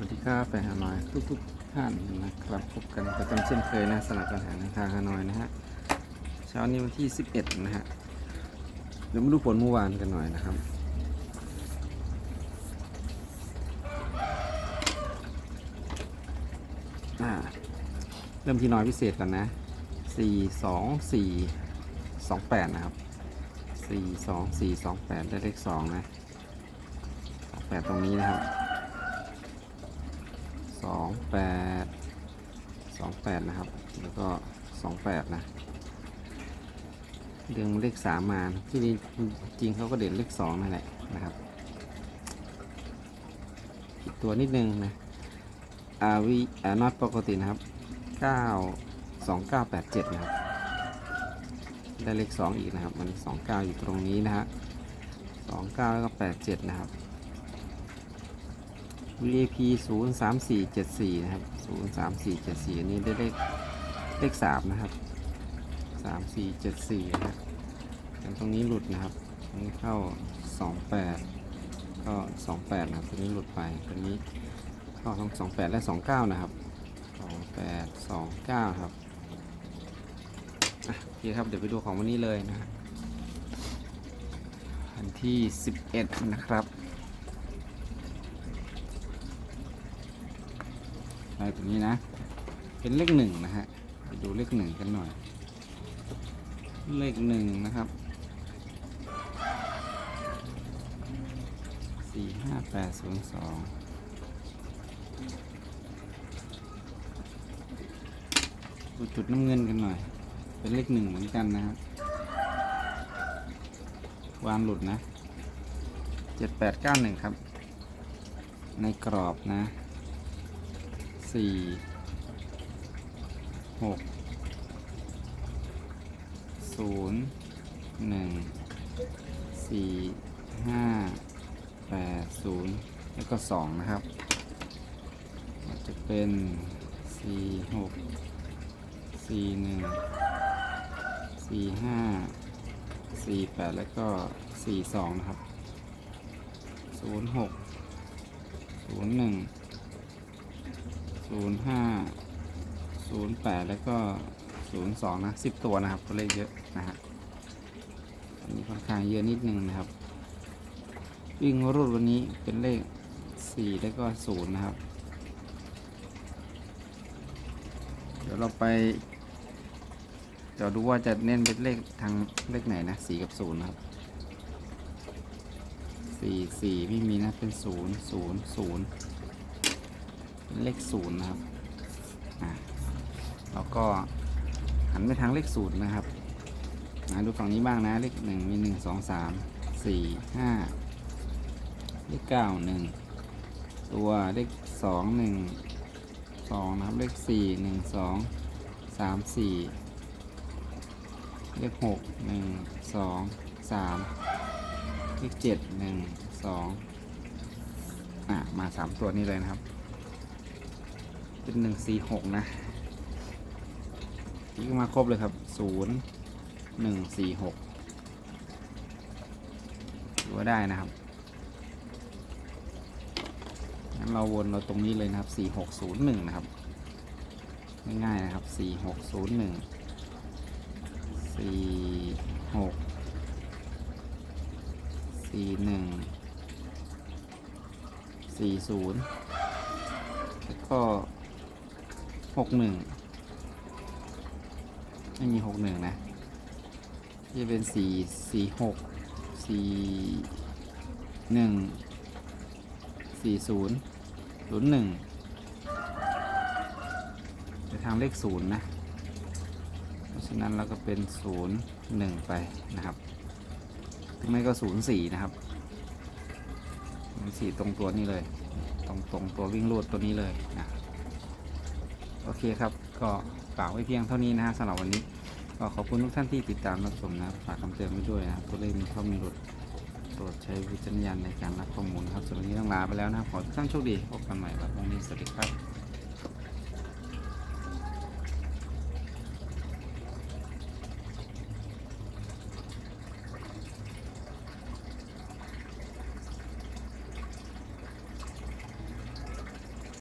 วัสดีครับแฟนฮานอยทุกทุกๆท่านนะครับพบกันประจำเช่นเคยนะสลับปัญหาในทางฮานอยนะฮะเช้านี้วันที่ 11 นะฮะเดี๋ยวมาดูผลเมื่อวานกันหน่อยนะครับอ่าเริ่มที่น้อยพิเศษก่อนนะ 4 2 4 2 8 นะครับ 4 2 4 2 8 ได้เลข 2 นะ2 8ตรงนี้นะครับ องแปดสองแปดนะครับ แล้วก็สองแปดนะเรื่องเลขสามมาที่นี่จริงเขาก็เด่นเลขสองนั่นแหละนะครับอีกตัวนิดนึงนะอาวีอานอตปกตินะครับเก้าสองเก้าแปดเจ็ดนะครับ ได้เลขสองอีกนะครับ มันสองเก้าอยู่ตรงนี้นะฮะสองเก้าแล้วก็แปดเจ็ดนะครับ VAP 0 3 4 7 4 นะครับ 0 3 4 7 4 อันนี้ได้เลขเลข 3 นะครับ 3 4 7 4 นะครับแต่ตรงนี้หลุดนะครับ ตรงนี้เข้า 28 ก็ 28 นะครับ ตรงนี้หลุดไป ตรงนี้เข้าทั้ง 28 และ 29 นะครับ 28 29 ครับอะโอเคครับ เดี๋ยวไปดูของวันนี้เลยนะฮะวันที่ 11 นะครับ อะตรงนี้นะ เป็นเลขหนึ่งนะฮะไปดูเลขหนึ่งกันหน่อย เลขหนึ่งนะครับสี่ห้าแปดศูนย์สองดูจุดน้ำเงินกันหน่อย เป็นเลขหนึ่งเหมือนกันนะครับวางหลุดนะเจ็ดแปดเก้าหนึ่งครับ ในกรอบนะ สี่หกศูนย์หนึ่งสี่ห้าแปดศูนย์แล้วก็สองนะครับ จะเป็นสี่หกสี่หนึ่งสี่ห้าสี่แปดแล้วก็สี่สองนะครับศูนย์หกศูนย์หนึ่ง ศูนย์ห้าศูนย์แปดแล้วก็ศูนย์สองนะสิบตัวนะครับตัวเลขเยอะนะฮะอันนี้ค่อนข้างเยอะนิดนึงนะครับ วิ่งรูดวันนี้เป็นเลขสี่แล้วก็ศูนย์นะครับ เดี๋ยวเราไปเดี๋ยวดูว่าจะเน้นเป็นเลขทางเลขไหนนะสี่กับศูนย์นะครับสี่สี่ไม่มีนะเป็นศูนย์ศูนย์ศูนย์ เลขศูนย์นะครับอะแล้วก็หันไปทางเลขศูนย์นะครับนะดูฝั่งนี้บ้างนะ เลขหนึ่งมีหนึ่งสองสามสี่ห้าเลขเก้าหนึ่งตัวเลขสองหนึ่งสองนะครับ เลขสี่หนึ่งสองสามสี่เลขหกหนึ่งสองสามเลขเจ็ดหนึ่งสองอะ มาสามตัวนี้เลยนะครับ เป็นหนึ่งสี่หกนะนี่มาครบเลยครับศูนย์หนึ่งสี่หกถือว่าได้นะครับงั้นเราวนเราตรงนี้เลยนะครับสี่หกศูนย์หนึ่งนะครับ ง่ายๆนะครับสี่หกศูนย์หนึ่งสี่หกสี่หนึ่งสี่ศูนย์แล้วก็ หกหนึ่งไม่มีหกหนึ่งนะจะเป็นสี่สี่หกสี่หนึ่งสี่ศูนย์ศูนย์หนึ่งไปทางเลขศูนย์นะ เพราะฉะนั้นเราก็เป็นศูนย์หนึ่งไปนะครับหรือไม่ก็ศูนย์สี่นะครับศูนย์สี่ตรงตัวนี้เลย ตรงตรงตัววิ่งรูดตัวนี้เลยนะ โอเคครับ ก็ฝากไว้เพียงเท่านี้นะฮะสำหรับวันนี้ ก็ขอบคุณทุกท่านที่ติดตามรับชมนะฝากคำเตือนไว้ด้วยนะตัวเลขมีข้อมีหลุดโปรดใช้วิจารณญาณในการรับข้อมูลครับสำหรับวันนี้ต้องลาไปแล้วนะครับขอทุกท่านโชคดีพบกันใหม่วันพรุ่งนี้สวัสดีครับ